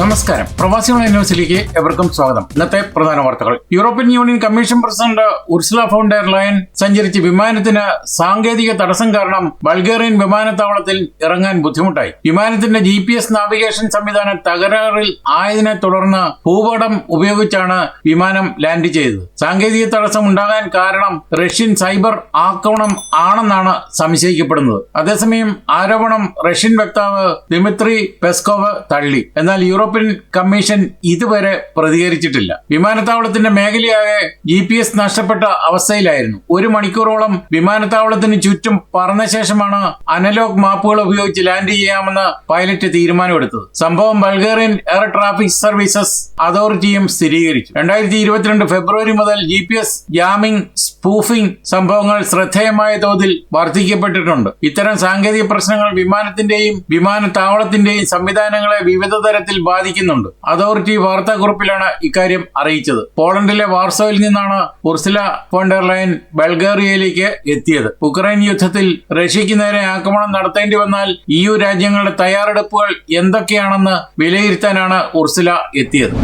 നമസ്കാരം. പ്രവാസികൾ ന്യൂസിലേക്ക് എവർക്കും സ്വാഗതം. ഇന്നത്തെ പ്രധാന വാർത്തകൾ. European union commission president Ursula von der Leyen സഞ്ചരിച്ച വിമാനത്തിന് സാങ്കേതിക തടസ്സം കാരണം ബൾഗേറിയൻ വിമാനത്താവളത്തിൽ ഇറങ്ങാൻ ബുദ്ധിമുട്ടായി. വിമാനത്തിന്റെ ജി പി എസ് നാവിഗേഷൻ സംവിധാനം തകരാറിൽ ആയതിനെ തുടർന്ന് ഭൂപടം ഉപയോഗിച്ചാണ് വിമാനം ലാൻഡ് ചെയ്തത്. സാങ്കേതിക തടസ്സം ഉണ്ടാകാൻ കാരണം റഷ്യൻ സൈബർ ആക്രമണം ആണെന്നാണ് സംശയിക്കപ്പെടുന്നത്. അതേസമയം ആരോപണം റഷ്യൻ വക്താവ് ദിമിത്രി പെസ്കോവ് തള്ളി. എന്നാൽ യൂറോപ്യൻ കമ്മീഷൻ ഇതുവരെ പ്രതികരിച്ചിട്ടില്ല. വിമാനത്താവളത്തിന്റെ മേഖലയാകെ ജി പി എസ് നഷ്ടപ്പെട്ട അവസ്ഥയിലായിരുന്നു. ഒരു മണിക്കൂറോളം വിമാനത്താവളത്തിന് ചുറ്റും പറന്ന ശേഷമാണ് അനലോഗ് മാപ്പുകൾ ഉപയോഗിച്ച് ലാൻഡ് ചെയ്യാമെന്ന് പൈലറ്റ് തീരുമാനമെടുത്തത്. സംഭവം ബൾഗേറിയൻ എയർ ട്രാഫിക് സർവീസസ് അതോറിറ്റിയും സ്ഥിരീകരിച്ചു. രണ്ടായിരത്തി ഫെബ്രുവരി മുതൽ G P S jamming spoofing സംഭവങ്ങൾ ശ്രദ്ധേയമായ തോതിൽ വർദ്ധിക്കപ്പെട്ടിട്ടുണ്ട്. ഇത്തരം സാങ്കേതിക പ്രശ്നങ്ങൾ വിമാനത്തിന്റെയും വിമാനത്താവളത്തിന്റെയും സംവിധാനങ്ങളെ വിവിധ തരത്തിൽ ബാധിക്കുന്നുണ്ട്. അതോറിറ്റി വാർത്താക്കുറിപ്പിലാണ് ഇക്കാര്യം അറിയിച്ചത്. പോളണ്ടിലെ വാർസോയിൽ നിന്നാണ് ഉർസില ഫോണ്ടർലൈൻ ബൾഗേറിയയിലേക്ക് എത്തിയത്. ഉക്രൈൻ യുദ്ധത്തിൽ റഷ്യയ്ക്ക് നേരെ ആക്രമണം നടത്തേണ്ടി വന്നാൽ ഇ യു രാജ്യങ്ങളുടെ തയ്യാറെടുപ്പുകൾ എന്തൊക്കെയാണെന്ന് വിലയിരുത്താനാണ് ഉർസില എത്തിയത്.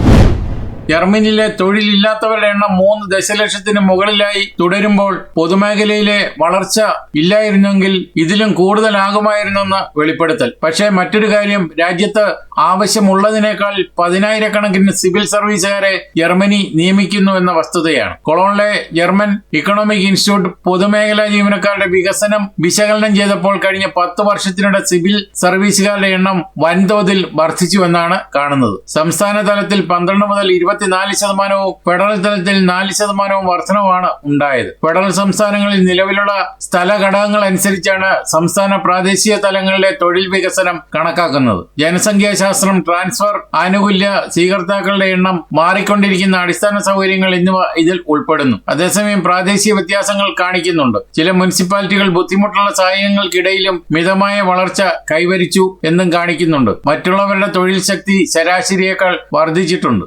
ജർമ്മനിയിലെ തൊഴിലില്ലാത്തവരുടെ എണ്ണം മൂന്ന് ദശലക്ഷത്തിന് മുകളിലായി തുടരുമ്പോൾ പൊതുമേഖലയിലെ വളർച്ച ഇല്ലായിരുന്നെങ്കിൽ ഇതിലും കൂടുതലാകുമായിരുന്നെന്ന് വെളിപ്പെടുത്തൽ. പക്ഷേ മറ്റൊരു കാര്യം രാജ്യത്ത് ആവശ്യമുള്ളതിനേക്കാൾ പതിനായിരക്കണക്കിന് സിവിൽ സർവീസുകാരെ ജർമ്മനി നിയമിക്കുന്നു എന്ന വസ്തുതയാണ്. കൊളോണിലെ ജർമ്മൻ ഇക്കണോമിക് ഇൻസ്റ്റിറ്റ്യൂട്ട് പൊതുമേഖലാ ജീവനക്കാരുടെ വികസനം വിശകലനം ചെയ്തപ്പോൾ കഴിഞ്ഞ പത്ത് വർഷത്തിനിടെ സിവിൽ സർവീസുകാരുടെ എണ്ണം വൻതോതിൽ വർദ്ധിച്ചുവെന്നാണ് കാണുന്നത്. സംസ്ഥാന തലത്തിൽ പന്ത്രണ്ട് മുതൽ ഇരുപത്തിനാല് ശതമാനവും ഫെഡറൽ തലത്തിൽ നാല് ശതമാനവും വർധനവുമാണ് ഉണ്ടായത്. ഫെഡറൽ സംസ്ഥാനങ്ങളിൽ നിലവിലുള്ള സ്ഥല ഘടകങ്ങൾ അനുസരിച്ചാണ് സംസ്ഥാന പ്രാദേശിക തലങ്ങളിലെ തൊഴിൽ വികസനം കണക്കാക്കുന്നത്. ജനസംഖ്യാശാസ്ത്രം ട്രാൻസ്ഫർ ആനുകൂല്യ സ്വീകർത്താക്കളുടെ എണ്ണം മാറിക്കൊണ്ടിരിക്കുന്ന അടിസ്ഥാന സൗകര്യങ്ങൾ എന്നിവ ഇതിൽ ഉൾപ്പെടുന്നു. അതേസമയം പ്രാദേശിക വ്യത്യാസങ്ങൾ കാണിക്കുന്നുണ്ട്. ചില മുനിസിപ്പാലിറ്റികൾ ബുദ്ധിമുട്ടുള്ള സാഹചര്യങ്ങൾക്കിടയിലും മിതമായ വളർച്ച കൈവരിച്ചു എന്നും കാണിക്കുന്നുണ്ട്. മറ്റുള്ളവരുടെ തൊഴിൽ ശക്തി ശരാശരിയേക്കാൾ വർദ്ധിച്ചിട്ടുണ്ട്.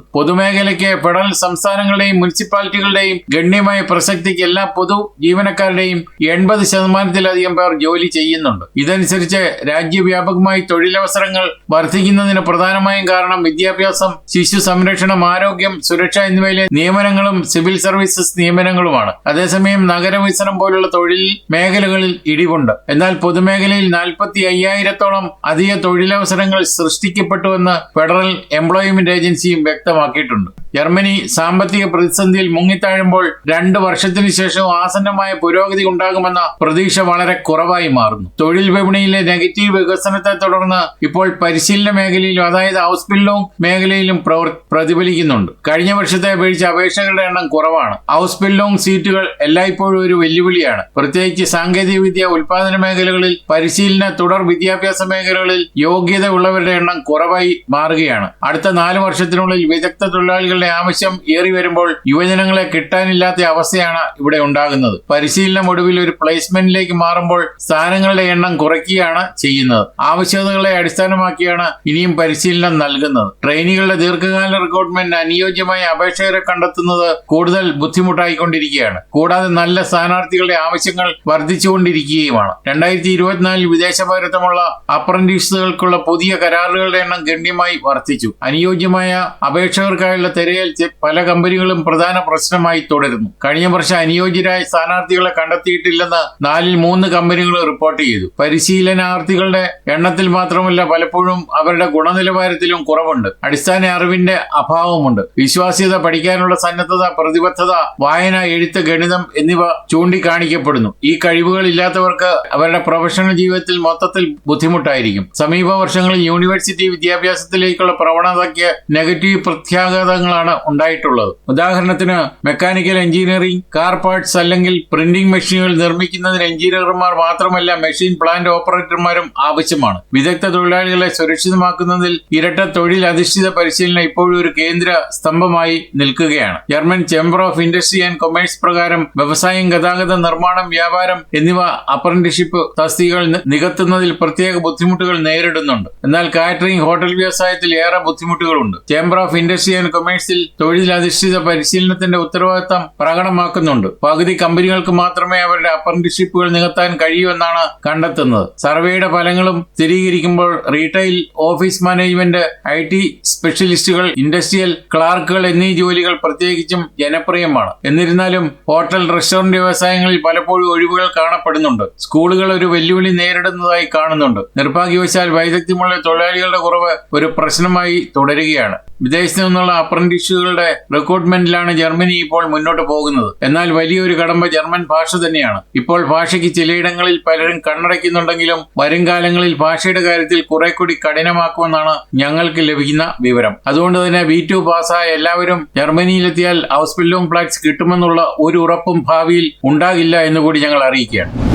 പൊതുമേഖലയ്ക്ക് ഫെഡറൽ സംസ്ഥാനങ്ങളുടെയും മുനിസിപ്പാലിറ്റികളുടെയും ഗണ്യമായ പ്രസക്തിക്ക് എല്ലാ പൊതു ജീവനക്കാരുടെയും എൺപത് ശതമാനത്തിലധികം പേർ ജോലി ചെയ്യുന്നുണ്ട്. ഇതനുസരിച്ച് രാജ്യവ്യാപകമായി തൊഴിലവസരങ്ങൾ വർദ്ധിക്കുന്നതിന് പ്രധാനമായും കാരണം വിദ്യാഭ്യാസം ശിശു സംരക്ഷണം ആരോഗ്യം സുരക്ഷ എന്നിവയിലെ നിയമനങ്ങളും സിവിൽ സർവീസസ് നിയമനങ്ങളുമാണ്. അതേസമയം നഗരവികസനം പോലുള്ള തൊഴിൽ മേഖലകളിൽ ഇടിവുണ്ട്. എന്നാൽ പൊതുമേഖലയിൽ നാൽപ്പത്തി അയ്യായിരത്തോളം അധിക തൊഴിലവസരങ്ങൾ സൃഷ്ടിക്കപ്പെട്ടുവെന്ന് ഫെഡറൽ എംപ്ലോയ്മെന്റ് ഏജൻസിയും വ്യക്തമാക്കിയിട്ടുണ്ട്. um, ജർമ്മനി സാമ്പത്തിക പ്രതിസന്ധിയിൽ മുങ്ങിത്താഴുമ്പോൾ രണ്ട് വർഷത്തിനു ശേഷം ആസന്നമായ പുരോഗതി ഉണ്ടാകുമെന്ന പ്രതീക്ഷ വളരെ കുറവായി മാറുന്നു. തൊഴിൽ വിപണിയിലെ നെഗറ്റീവ് വികസനത്തെ തുടർന്ന് ഇപ്പോൾ പരിശീലന മേഖലയിലും അതായത് ഹൗസ് ബിൽഡിംഗ് മേഖലയിലും പ്രതിഫലിക്കുന്നുണ്ട്. കഴിഞ്ഞ വർഷത്തെ അപേക്ഷിച്ച് അപേക്ഷകളുടെ എണ്ണം കുറവാണ്. ഹൗസ് ബിൽഡിംഗ് സീറ്റുകൾ എല്ലായ്പ്പോഴും ഒരു വെല്ലുവിളിയാണ്. പ്രത്യേകിച്ച് സാങ്കേതിക വിദ്യ ഉൽപാദന മേഖലകളിൽ പരിശീലന തുടർ വിദ്യാഭ്യാസ മേഖലകളിൽ യോഗ്യത ഉള്ളവരുടെ എണ്ണം കുറവായി മാറുകയാണ്. അടുത്ത നാല് വർഷത്തിനുള്ളിൽ വിദഗ്ധ തൊഴിലാളികളുടെ ആവശ്യം ഏറി വരുമ്പോൾ യുവജനങ്ങളെ കിട്ടാനില്ലാത്ത അവസ്ഥയാണ് ഇവിടെ ഉണ്ടാകുന്നത്. പരിശീലനം ഒടുവിൽ ഒരു പ്ലേസ്മെന്റിലേക്ക് മാറുമ്പോൾ സ്ഥാനങ്ങളുടെ എണ്ണം കുറയ്ക്കുകയാണ് ചെയ്യുന്നത്. ആവശ്യകതകളെ അടിസ്ഥാനമാക്കിയാണ് ഇനിയും പരിശീലനം നൽകുന്നത്. ട്രെയിനികളുടെ ദീർഘകാല റിക്രൂട്ട്മെന്റ് അനുയോജ്യമായ അപേക്ഷകരെ കണ്ടെത്തുന്നത് കൂടുതൽ ബുദ്ധിമുട്ടായിക്കൊണ്ടിരിക്കുകയാണ്. കൂടാതെ നല്ല സ്ഥാനാർത്ഥികളുടെ ആവശ്യങ്ങൾ വർദ്ധിച്ചുകൊണ്ടിരിക്കുകയുമാണ്. രണ്ടായിരത്തി ഇരുപത്തിനാലിൽ വിദേശ പൗരത്വമുള്ള അപ്രന്റീസുകൾക്കുള്ള പുതിയ കരാറുകളുടെ എണ്ണം ഗണ്യമായി വർദ്ധിച്ചു. അനുയോജ്യമായ അപേക്ഷകർക്കായുള്ള ചെ- പല കമ്പനികളും പ്രധാന പ്രശ്നമായി തുടരുന്നു. കഴിഞ്ഞ വർഷം അനുയോജ്യരായ സ്ഥാനാർത്ഥികളെ കണ്ടെത്തിയിട്ടില്ലെന്ന് നാലിൽ മൂന്ന് കമ്പനികൾ റിപ്പോർട്ട് ചെയ്തു. പരിശീലനാർത്ഥികളുടെ എണ്ണത്തിൽ മാത്രമല്ല പലപ്പോഴും അവരുടെ ഗുണനിലവാരത്തിലും കുറവുണ്ട്. അടിസ്ഥാന അറിവിന്റെ അഭാവമുണ്ട്. വിശ്വാസ്യത പഠിക്കാനുള്ള സന്നദ്ധത പ്രതിബദ്ധത വായന എഴുത്ത് ഗണിതം എന്നിവ ചൂണ്ടിക്കാണിക്കപ്പെടുന്നു. ഈ കഴിവുകൾ ഇല്ലാത്തവർക്ക് അവരുടെ പ്രൊഫഷണൽ ജീവിതത്തിൽ മൊത്തത്തിൽ ബുദ്ധിമുട്ടായിരിക്കും. സമീപ വർഷങ്ങളിൽ യൂണിവേഴ്സിറ്റി വിദ്യാഭ്യാസത്തിലേക്കുള്ള പ്രവണതയ്ക്ക് നെഗറ്റീവ് പ്രത്യാഘാതങ്ങളാണ് ഉണ്ടായിട്ടുള്ളത്. ഉദാഹരണത്തിന് മെക്കാനിക്കൽ എഞ്ചിനീയറിംഗ് കാർ പാർട്സ് അല്ലെങ്കിൽ പ്രിന്റിംഗ് മെഷീനുകൾ നിർമ്മിക്കുന്നതിന് എഞ്ചിനീയർമാർ മാത്രമല്ല മെഷീൻ പ്ലാന്റ് ഓപ്പറേറ്റർമാരും ആവശ്യമാണ്. വിദഗ്ധ തൊഴിലാളികളെ സുരക്ഷിതമാക്കുന്നതിൽ ഇരട്ട തൊഴിൽ അധിഷ്ഠിത പരിശീലനം ഇപ്പോഴും ഒരു കേന്ദ്ര സ്തംഭമായി നിൽക്കുകയാണ്. German chamber of industry and commerce പ്രകാരം വ്യവസായം ഗതാഗതം നിർമ്മാണം വ്യാപാരം എന്നിവ അപ്രന്റിഷിപ്പ് തസ്തികകൾ നികത്തുന്നതിൽ പ്രത്യേക ബുദ്ധിമുട്ടുകൾ നേരിടുന്നുണ്ട്. എന്നാൽ കാറ്ററിംഗ് ഹോട്ടൽ വ്യവസായത്തിൽ ഏറെ ബുദ്ധിമുട്ടുകളുണ്ട്. ചേംബർ ഓഫ് ഇൻഡസ്ട്രി ആൻഡ് കൊമേഴ്സിൽ തൊഴിലധിഷ്ഠിത പരിശീലനത്തിന്റെ ഉത്തരവാദിത്തം പ്രകടമാക്കുന്നുണ്ട്. പകുതി കമ്പനികൾക്ക് മാത്രമേ അവരുടെ അപ്രന്റീഷിപ്പുകൾ നികത്താൻ കഴിയൂ എന്നാണ് കണ്ടെത്തുന്നത്. സർവേയുടെ ഫലങ്ങളും സ്ഥിരീകരിക്കുമ്പോൾ retail office management I T സ്പെഷ്യലിസ്റ്റുകൾ industrial ക്ലാർക്കുകൾ എന്നീ ജോലികൾ പ്രത്യേകിച്ചും ജനപ്രിയമാണ്. എന്നിരുന്നാലും ഹോട്ടൽ റെസ്റ്റോറന്റ് വ്യവസായങ്ങളിൽ പലപ്പോഴും ഒഴിവുകൾ കാണപ്പെടുന്നുണ്ട്. സ്കൂളുകൾ ഒരു വെല്ലുവിളി നേരിടുന്നതായി കാണുന്നുണ്ട്. നിർഭാഗ്യവശാൽ വൈദഗ്ധ്യമുള്ള തൊഴിലാളികളുടെ കുറവ് ഒരു പ്രശ്നമായി തുടരുകയാണ്. വിദേശത്ത് നിന്നുള്ള അപ്രന്റീസുകളുടെ റിക്രൂട്ട്മെന്റിലാണ് ജർമ്മനി ഇപ്പോൾ മുന്നോട്ട് പോകുന്നത്. എന്നാൽ വലിയൊരു കടമ്പ ജർമ്മൻ ഭാഷ തന്നെയാണ്. ഇപ്പോൾ ഭാഷയ്ക്ക് ചിലയിടങ്ങളിൽ പലരും കണ്ണടയ്ക്കുന്നുണ്ടെങ്കിലും വരും കാലങ്ങളിൽ ഭാഷയുടെ കാര്യത്തിൽ കുറെ കൂടി കഠിനമാക്കുമെന്നാണ് ഞങ്ങൾക്ക് ലഭിക്കുന്ന വിവരം. അതുകൊണ്ട് തന്നെ ബി ടു പാസ്സായ എല്ലാവരും ജർമ്മനിയിലെത്തിയാൽ ഹൗസ് ബിൽഡും ഫ്ലാറ്റ്സ് കിട്ടുമെന്നുള്ള ഒരു ഉറപ്പും ഭാവിയിൽ ഉണ്ടാകില്ല എന്നുകൂടി ഞങ്ങൾ അറിയിക്കുകയാണ്.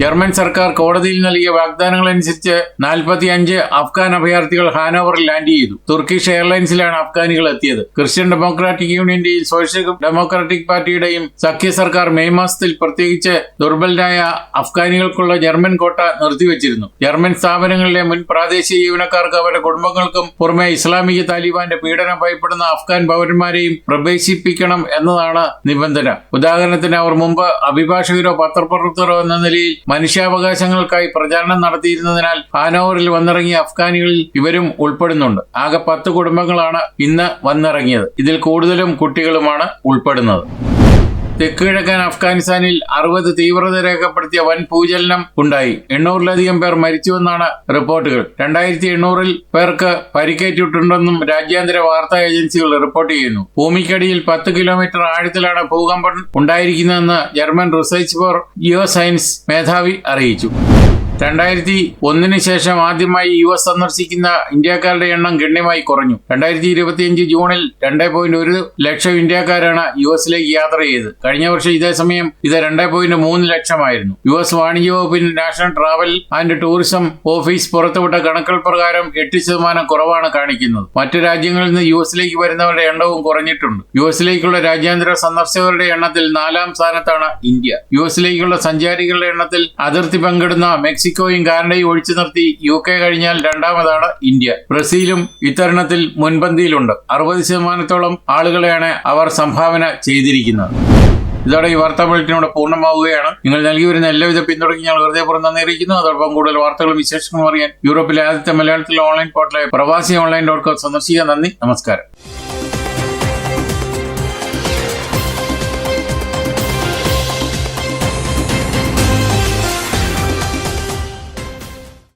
ജർമ്മൻ സർക്കാർ കോടതിയിൽ നൽകിയ വാഗ്ദാനങ്ങൾ അനുസരിച്ച് നാൽപ്പത്തി അഞ്ച് അഫ്ഗാൻ അഭയാർത്ഥികൾ ഹാനോവറിൽ ലാൻഡ് ചെയ്തു. തുർക്കിഷ് എയർലൈൻസിലാണ് അഫ്ഗാനികൾ എത്തിയത്. ക്രിസ്ത്യൻ ഡെമോക്രാറ്റിക് യൂണിയന്റെയും സോഷ്യൽ ഡെമോക്രാറ്റിക് പാർട്ടിയുടെയും സഖ്യ സർക്കാർ മെയ് മാസത്തിൽ പ്രത്യേകിച്ച് ദുർബലരായ അഫ്ഗാനികൾക്കുള്ള ജർമ്മൻ കോട്ട നിർത്തിവച്ചിരുന്നു. ജർമ്മൻ സ്ഥാപനങ്ങളിലെ മുൻ പ്രാദേശിക ജീവനക്കാർക്ക് അവരുടെ കുടുംബങ്ങൾക്കും പുറമെ ഇസ്ലാമിക താലിബാന്റെ പീഡനം ഭയപ്പെടുന്ന അഫ്ഗാൻ പൗരന്മാരെയും പ്രവേശിപ്പിക്കണം എന്നതാണ് നിബന്ധന. ഉദാഹരണത്തിന് അവർ മുമ്പ് അഭിഭാഷകരോ പത്രപ്രവർത്തകരോ എന്ന നിലയിൽ മനുഷ്യാവകാശങ്ങൾക്കായി പ്രചാരണം നടത്തിയിരുന്നതിനാൽ ഹാനോവറിൽ വന്നിറങ്ങിയ അഫ്ഗാനികളിൽ ഇവരും ഉൾപ്പെടുന്നുണ്ട്. ആകെ പത്ത് കുടുംബങ്ങളാണ് ഇന്ന് വന്നിറങ്ങിയത്. ഇതിൽ കൂടുതലും കുട്ടികളുമാണ് ഉൾപ്പെടുന്നത്. തെക്ക് കിഴക്കൻ അഫ്ഗാനിസ്ഥാനിൽ അറുപത് തീവ്രത രേഖപ്പെടുത്തിയ വൻ ഭൂചലനം ഉണ്ടായി. എണ്ണൂറിലധികം പേർ മരിച്ചുവെന്നാണ് റിപ്പോർട്ടുകൾ. രണ്ടായിരത്തി എണ്ണൂറിൽ പേർക്ക് പരിക്കേറ്റിട്ടുണ്ടെന്നും രാജ്യാന്തര വാർത്താ ഏജൻസികൾ റിപ്പോർട്ട് ചെയ്യുന്നു. ഭൂമിക്കടിയിൽ പത്ത് കിലോമീറ്റർ ആഴത്തിലാണ് ഭൂകമ്പം ഉണ്ടായിരിക്കുന്നതെന്ന് German research for geo science മേധാവി അറിയിച്ചു. രണ്ടായിരത്തി ഒന്നിന് ശേഷം ആദ്യമായി യു എസ് സന്ദർശിക്കുന്ന ഇന്ത്യക്കാരുടെ എണ്ണം ഗണ്യമായി കുറഞ്ഞു. രണ്ടായിരത്തി ഇരുപത്തിയഞ്ച് ജൂണിൽ രണ്ടേ പോയിന്റ് ഒരു ലക്ഷം ഇന്ത്യക്കാരാണ് യു എസിലേക്ക് യാത്ര ചെയ്തത്. കഴിഞ്ഞ വർഷം ഇതേ സമയം ഇത് രണ്ടേ പോയിന്റ് മൂന്ന് ലക്ഷമായിരുന്നു. യു എസ് വാണിജ്യ വകുപ്പിന് national travel and tourism office പുറത്തുവിട്ട കണക്കുകൾ പ്രകാരം എട്ട് ശതമാനം കുറവാണ് കാണിക്കുന്നത്. മറ്റു രാജ്യങ്ങളിൽ നിന്ന് യു എസിലേക്ക് വരുന്നവരുടെ എണ്ണവും കുറഞ്ഞിട്ടുണ്ട്. യു എസിലേക്കുള്ള രാജ്യാന്തര സന്ദർശകരുടെ എണ്ണത്തിൽ നാലാം സ്ഥാനത്താണ് ഇന്ത്യ. യു എസിലേക്കുള്ള സഞ്ചാരികളുടെ എണ്ണത്തിൽ അതിർത്തി പങ്കിടുന്ന മെക്സിക്കോയും കാനഡയും ഒഴിച്ചു നിർത്തി യു കെ കഴിഞ്ഞാൽ രണ്ടാമതാണ് ഇന്ത്യ. ബ്രസീലും ഇത്തരണത്തിൽ മുൻപന്തിയിലുണ്ട്. അറുപത് ശതമാനത്തോളം ആളുകളെയാണ് അവർ സംഭാവന ചെയ്തിരിക്കുന്നത്. ഇതോടെ ഈ വാർത്താ ബുള്ളറ്റിനോട് പൂർണമാവുകയാണ്. നിങ്ങൾ നൽകി വരുന്ന എല്ലാവിധ പിന്തുണയ്ക്ക് ഞങ്ങൾ ഹൃദയപൂർവം പുറം നന്ദിയിരിക്കുന്നു അതോടൊപ്പം കൂടുതൽ വാർത്തകളും വിശേഷങ്ങളും അറിയാൻ യൂറോപ്പിലെ ആദ്യത്തെ മലയാളത്തിലെ ഓൺലൈൻ പോർട്ടലായ പ്രവാസി ഓൺലൈൻ ഡോട്ട് കോം സന്ദർശിക്കാൻ നന്ദി. നമസ്കാരം.